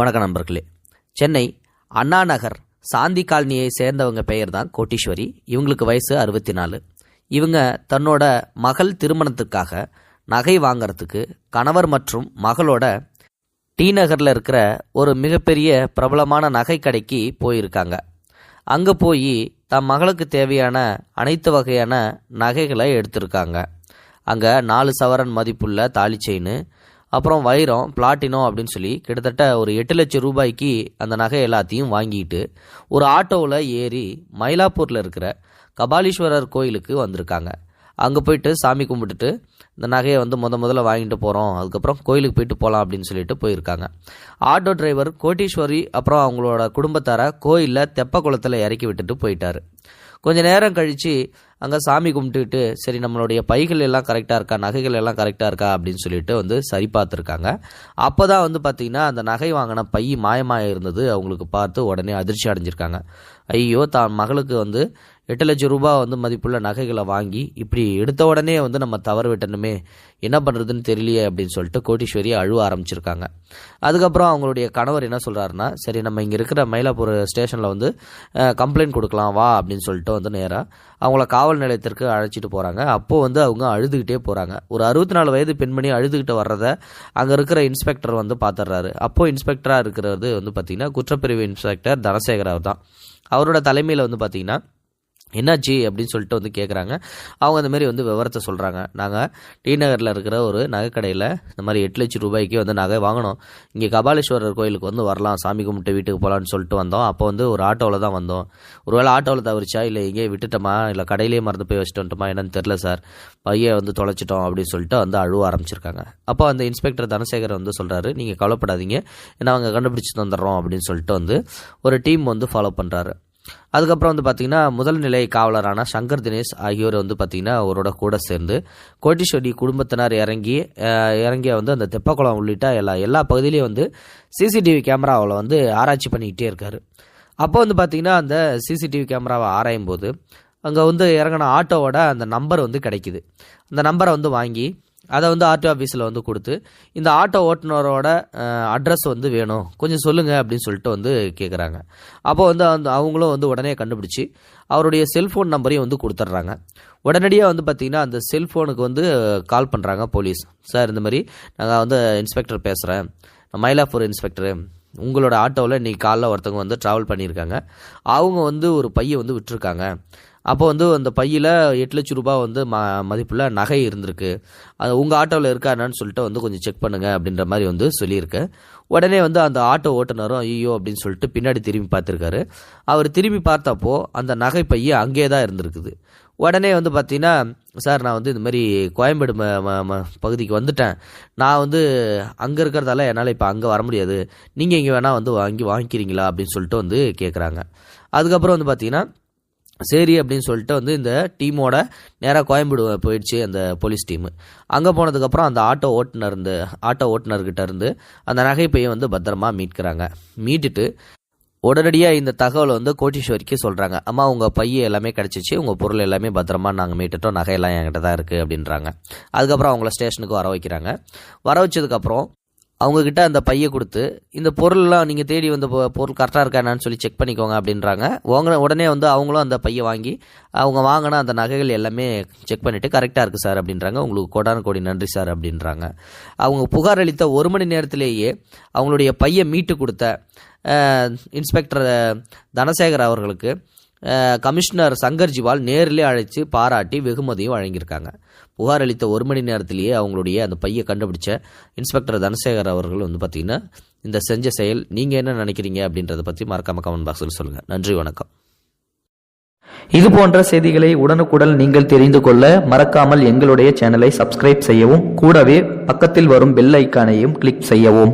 வணக்கம் நண்பர்களே. சென்னை அண்ணா நகர் சாந்தி காலனியை சேர்ந்தவங்க பெயர் தான் கோட்டீஸ்வரி. இவங்களுக்கு வயசு அறுபத்தி நாலு இவங்க தன்னோட மகள் திருமணத்துக்காக நகை வாங்கிறதுக்கு கணவர் மற்றும் மகளோட டி நகரில் இருக்கிற ஒரு மிகப்பெரிய பிரபலமான நகை கடைக்கு போயிருக்காங்க. அங்கே போய் தம் மகளுக்கு தேவையான அனைத்து வகையான நகைகளை எடுத்திருக்காங்க. அங்கே நாலு சவரன் மதிப்புள்ள தாலி செயின் அப்புறம் வைரம் பிளாட்டினம் அப்படின்னு சொல்லி கிட்டத்தட்ட ஒரு எட்டு லட்சம் ரூபாய்க்கு அந்த நகை எல்லாத்தையும் வாங்கிட்டு ஒரு ஆட்டோவில் ஏறி மயிலாப்பூரில் இருக்கிற கபாலீஸ்வரர் கோயிலுக்கு வந்திருக்காங்க. அங்கே போயிட்டு சாமி கும்பிட்டுட்டு இந்த நகையை வந்து முத முதல்ல வாங்கிட்டு போகிறோம் அதுக்கப்புறம் கோயிலுக்கு போயிட்டு போகலாம் அப்படின்னு சொல்லிட்டு போயிருக்காங்க. ஆட்டோ டிரைவர் கோட்டீஸ்வரி அப்புறம் அவங்களோட குடும்பத்தாரை கோயிலில் தெப்ப குளத்தில் இறக்கி விட்டுட்டு போயிட்டார். கொஞ்ச நேரம் கழித்து அங்கே சாமி கும்பிட்டுக்கிட்டு சரி நம்மளுடைய பைகள் எல்லாம் கரெக்டாக இருக்கா நகைகள் எல்லாம் கரெக்டாக இருக்கா அப்படின்னு சொல்லிட்டு வந்து சரி பார்த்துருக்காங்க. அப்போ தான் வந்து பார்த்திங்கன்னா அந்த நகை வாங்கின பை மாயமாக இருந்தது அவங்களுக்கு பார்த்து உடனே அதிர்ச்சி அடைஞ்சிருக்காங்க. ஐயோ தான் மகளுக்கு வந்து எட்டு லட்சம் ரூபாய் வந்து மதிப்புள்ள நகைகளை வாங்கி இப்படி எடுத்த உடனே வந்து நம்ம தவறு விட்டணுமே என்ன பண்ணுறதுன்னு தெரியலையே அப்படின்னு சொல்லிட்டு கோட்டீஸ்வரி அழுவ ஆரம்பிச்சிருக்காங்க. அதுக்கப்புறம் அவங்களுடைய கணவர் என்ன சொல்கிறாருன்னா சரி நம்ம இங்கே இருக்கிற மயிலாப்பூர் ஸ்டேஷனில் வந்து கம்ப்ளைண்ட் கொடுக்கலாம் வா அப்படின்னு சொல்லிட்டு வந்து நேராக அவங்கள காவல் நிலையத்திற்கு அழைச்சிட்டு போகிறாங்க அப்போது வந்து அவங்க அழுதுகிட்டே போகிறாங்க ஒரு அறுபத்தி நாலு வயது பெண்மணி அழுதுகிட்டு வர்றத அங்கே இருக்கிற இன்ஸ்பெக்டர் வந்து பார்த்துடுறாரு அப்போது இன்ஸ்பெக்டராக இருக்கிறது வந்து பார்த்திங்கன்னா குற்றப்பிரிவு இன்ஸ்பெக்டர் தனசேகர் அவர் தான் அவரோட தலைமையில் வந்து பார்த்திங்கன்னா என்னாச்சு அப்படின்னு சொல்லிட்டு வந்து கேட்குறாங்க அவங்க அந்த மாதிரி வந்து விவரத்தை சொல்கிறாங்க நாங்கள் டி நகரில் இருக்கிற ஒரு நகைக்கடையில் இந்த மாதிரி எட்டு லட்சம் ரூபாய்க்கு வந்து நகை வாங்கினோம் இங்கே கபாலீஸ்வரர் கோயிலுக்கு வந்து வரலாம். சாமி கும்பிட்டு வீட்டுக்கு போகலான்னு சொல்லிட்டு வந்தோம். அப்போ வந்து ஒரு ஆட்டோவில் தான் வந்தோம். ஒருவேளை ஆட்டோவில் தவறிச்சா இல்லை எங்கேயே விட்டுட்டோமா இல்லை கடையிலேயே மறந்து போய் வச்சுட்டு வந்துட்டோமா என்னன்னு தெரில சார். பையை வந்து தொலைச்சிட்டோம் அப்படின்னு சொல்லிட்டு வந்து அழுவ ஆரம்பிச்சிருக்காங்க. அப்போ அந்த இன்ஸ்பெக்டர் தனசேகர் வந்து சொல்கிறாரு நீங்கள் கவலைப்படாதீங்க. ஏன்னா அவங்க கண்டுபிடிச்சி தந்துடுறோம் அப்படின்னு சொல்லிட்டு வந்து ஒரு டீம் வந்து ஃபாலோ பண்ணுறாரு அதுக்கப்புறம் வந்து பார்த்திங்கன்னா முதல் நிலை காவலரான சங்கர் தினேஷ் ஆகியோர் வந்து பார்த்திங்கன்னா அவரோட கூட சேர்ந்து கோட்டீஸ்வரி குடும்பத்தினர் இறங்கி இறங்கிய வந்து அந்த தெப்பக்குளம் உள்ளிட்ட எல்லா எல்லா பகுதியிலையும் வந்து சிசிடிவி கேமராவில் வந்து ஆராய்ச்சி பண்ணிக்கிட்டே இருக்கார். அப்போ வந்து பார்த்திங்கன்னா அந்த சிசிடிவி கேமராவை ஆராயும் போது அங்கே வந்து இறங்கின ஆட்டோவோட அந்த நம்பர் வந்து கிடைக்குது. அந்த நம்பரை வந்து வாங்கி அதை வந்து ஆர்டிஓ ஆஃபீஸில் வந்து கொடுத்து இந்த ஆட்டோ ஓட்டுநரோட அட்ரஸ் வந்து வேணும். கொஞ்சம் சொல்லுங்கள் அப்படின்னு சொல்லிட்டு வந்து கேட்குறாங்க அப்போ வந்து அந்த அவங்களும் வந்து உடனே கண்டுபிடிச்சி அவருடைய செல்ஃபோன் நம்பரையும் வந்து கொடுத்துட்றாங்க. உடனடியாக வந்து பார்த்திங்கன்னா அந்த செல்ஃபோனுக்கு வந்து கால் பண்ணுறாங்க போலீஸ். சார் இந்த மாதிரி நாங்கள் வந்து இன்ஸ்பெக்டர் பேசுகிறேன் மயிலாப்பூர் இன்ஸ்பெக்டரு உங்களோட ஆட்டோவில் இன்றைக்கி காலைல ஒருத்தவங்க வந்து ட்ராவல் பண்ணியிருக்காங்க. அவங்க வந்து ஒரு பையை வந்து விட்டுருக்காங்க. அப்போ வந்து அந்த பையில் எட்டு லட்சம் ரூபாய் வந்து ம மதிப்புள்ள நகை இருந்திருக்கு. அது உங்கள் ஆட்டோவில் இருக்கா என்னன்னு சொல்லிட்டு வந்து கொஞ்சம் செக் பண்ணுங்கள் அப்படின்ற மாதிரி வந்து சொல்லியிருக்கு. உடனே வந்து அந்த ஆட்டோ ஓட்டுநரும் ஐயோ அப்படின்னு சொல்லிட்டு பின்னாடி திரும்பி பார்த்துருக்காரு. அவர் திரும்பி பார்த்தப்போ அந்த நகை பைய அங்கேயே தான் இருந்திருக்குது. உடனே வந்து பார்த்தீங்கன்னா சார் நான் வந்து இந்த மாதிரி கோயம்பேடு ம ம- ம- பகுதிக்கு வந்துட்டேன். நான் வந்து அங்கே இருக்கிறதால என்னால் இப்போ அங்கே வர முடியாது. நீங்கள் இங்கே வேணால் வந்து வாங்கி வாங்கிக்கிறீங்களா? அப்படின்னு சொல்லிட்டு வந்து கேட்குறாங்க அதுக்கப்புறம் வந்து பார்த்தீங்கன்னா சரி அப்படின்னு சொல்லிட்டு வந்து இந்த டீமோட நேராக கோயம்பேடு போயிடுச்சு அந்த போலீஸ் டீமு. அங்கே போனதுக்கப்புறம் அந்த ஆட்டோ ஓட்டுநர் இருந்து ஆட்டோ ஓட்டுநர்கிட்ட இருந்து அந்த நகைப்பையை வந்து பத்திரமா மீட்கிறாங்க. மீட்டுட்டு உடனடியாக இந்த தகவலை வந்து கோட்டீஸ்வரிக்கு சொல்கிறாங்க அம்மா உங்கள் பைய எல்லாமே கிடச்சிச்சு. உங்கள் பொருள் எல்லாமே பத்திரமா நாங்கள் மீட்டுட்டோம். நகையெல்லாம் என்கிட்ட தான் இருக்குது அப்படின்றாங்க. அதுக்கப்புறம் அவங்கள ஸ்டேஷனுக்கு வர வைக்கிறாங்க. வர வச்சதுக்கப்புறம் அவங்கக்கிட்ட அந்த பையை கொடுத்து இந்த பொருள்லாம் நீங்கள் தேடி வந்த பொ- பொருள் கரெக்டாக இருக்கா என்னன்னு சொல்லி செக் பண்ணிக்கோங்க அப்படின்றாங்க. உங்க உடனே வந்து அவங்களும் அந்த பையை வாங்கி அவங்க வாங்கின அந்த நகைகள் எல்லாமே செக் பண்ணிவிட்டு கரெக்டாக இருக்குது சார் அப்படின்றாங்க. உங்களுக்கு கோடான கோடி நன்றி சார் அப்படின்றாங்க. அவங்க புகார் அளித்த ஒரு மணி நேரத்திலேயே அவங்களுடைய பையை மீட்டு கொடுத்த இன்ஸ்பெக்டர் தனசேகர் அவர்களுக்கு கமிஷனர் சங்கர் ஜிவால் நேரிலே அழைத்து பாராட்டி வெகுமதியும் வழங்கியிருக்காங்க. புகார் அளித்த ஒரு மணி நேரத்திலேயே அவங்களுடைய அந்த பையை கண்டுபிடிச்ச இன்ஸ்பெக்டர் தனசேகர் அவர்கள் வந்து பார்த்தீங்கன்னா இந்த செஞ்ச செயல் நீங்கள் என்ன நினைக்கிறீங்க அப்படின்றத பற்றி மறக்காம கமெண்ட் பாக்ஸில் சொல்லுங்கள் நன்றி வணக்கம். இது போன்ற செய்திகளை உடனுக்குடன் நீங்கள் தெரிந்து கொள்ள மறக்காமல் எங்களுடைய சேனலை சப்ஸ்கிரைப் செய்யவும் கூடவே பக்கத்தில் வரும் பெல் ஐக்கானையும் கிளிக் செய்யவும்.